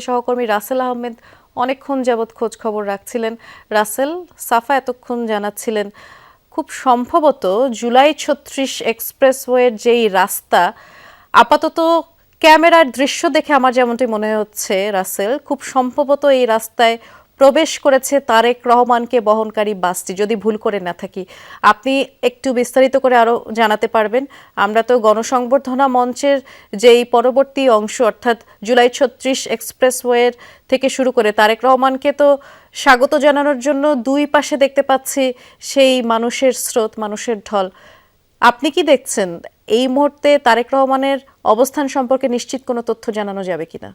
সহকর্মী রাসেল আহমেদ অনেকক্ষণ যাবৎ খোঁজ খবর রাখছিলেন। রাসেল, সাফা এতক্ষণ জানাচ্ছিলেন, খুব সম্ভবত জুলাই ছত্রিশ এক্সপ্রেসওয়ের যেই রাস্তা, আপাতত ক্যামেরার দৃশ্য দেখে আমার যেমনটি মনে হচ্ছে, রাসেল, খুব সম্ভবত এই রাস্তায় প্রবেশ করেছে তারেক রহমানকে বহনকারী বাসটি। যদি ভুল করে না থাকি, আপনি একটু বিস্তারিত করে আরও জানাতে পারবেন। আমরা তো গণসংবর্ধনা মঞ্চের যেই পরবর্তী অংশ, অর্থাৎ জুলাই ছত্রিশ এক্সপ্রেসওয়ের থেকে শুরু করে তারেক রহমানকে তো স্বাগত জানানোর জন্য দুই পাশে দেখতে পাচ্ছি সেই মানুষের স্রোত, মানুষের ঢল। আপনি কি দেখছেন? এই মুহূর্তে তারেক রহমানের অবস্থান সম্পর্কে নিশ্চিত কোনো তথ্য জানানো যাবে কিনা?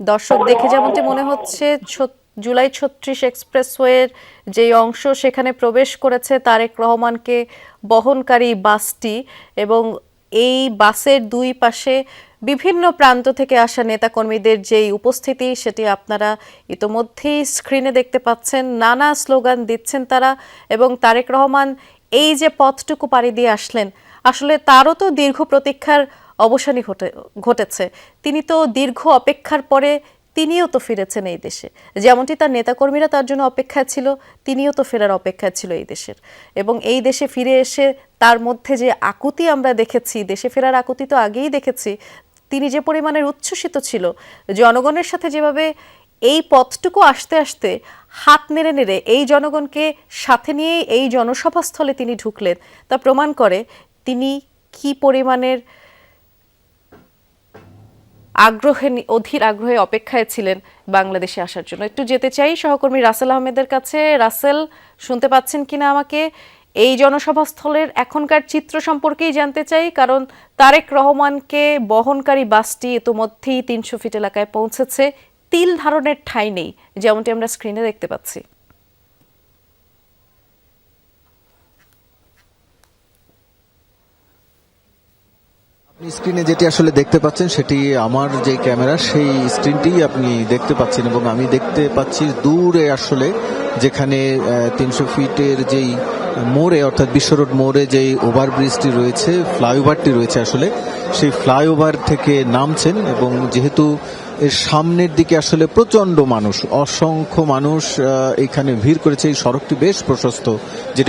দর্শক দেখে যেমনটি মনে হচ্ছে জুলাই ছত্রিশ এক্সপ্রেসওয়ের যে অংশ সেখানে প্রবেশ করেছে তারেক রহমানকে বহনকারী বাসটি এবং এই বাসের দুই পাশে বিভিন্ন প্রান্ত থেকে আসা নেতাকর্মীদের যেই উপস্থিতি, সেটি আপনারা ইতোমধ্যেই স্ক্রিনে দেখতে পাচ্ছেন। নানা স্লোগান দিচ্ছেন তারা এবং তারেক রহমান এই যে পথটুকু পাড়ি দিয়ে আসলেন, আসলে তারও তো দীর্ঘ প্রতীক্ষার অবসানই ঘটে, ঘটেছে। তিনি তো দীর্ঘ অপেক্ষার পরে তিনিও তো ফিরেছেন এই দেশে। যেমনটি তার নেতাকর্মীরা তার জন্য অপেক্ষায় ছিল, তিনিও তো ফেরার অপেক্ষায় ছিল এই দেশের। এবং এই দেশে ফিরে এসে তার মধ্যে যে আকুতি আমরা দেখেছি, দেশে ফেরার আকুতি তো আগেই দেখেছি তিনি যে পরিমাণের উচ্ছ্বসিত ছিল, জনগণের সাথে যেভাবে এই পথটুকু আসতে আসতে হাত নেড়ে নেড়ে এই জনগণকে সাথে নিয়ে এই জনসভাস্থলে তিনি ঢুকলেন, তা প্রমাণ করে তিনি কি পরিমাণের আগ্রহে অধীর আগ্রহে অপেক্ষায় ছিলেন বাংলাদেশে আসার জন্য। একটু যেতে চাই সহকর্মী রাসেল আহমেদের কাছে। রাসেল, শুনতে পাচ্ছেন কিনা আমাকে? এই জনসভাস্থলের এখনকার চিত্র সম্পর্কেই জানতে চাই, কারণ তারেক রহমানকে বহনকারী বাসটি ইতোমধ্যেই তিনশো ফিট এলাকায় পৌঁছেছে। তিল ধারণের ঠাঁই নেই, যেমনটি আমরা স্ক্রিনে দেখতে পাচ্ছি। স্ক্রিনে যেটি আসলে দেখতে পাচ্ছেন, সেটি আমার যে ক্যামেরা, সেই স্ক্রিনটি আপনি দেখতে পাচ্ছেন এবং আমি দেখতে পাচ্ছি দূরে আসলে যেখানে তিনশো ফিটের যেই মোড়ে, অর্থাৎ বিশ্ব রোড মোড়ে যেই ওভারব্রিজটি রয়েছে, ফ্লাইওভারটি রয়েছে আসলে, সেই ফ্লাইওভার থেকে নামছেন এবং যেহেতু এর সামনের দিকে আসলে প্রচণ্ড মানুষ, অসংখ্য মানুষ এখানে ভিড় করেছে। এই সড়কটি বেশ প্রশস্ত, যেটি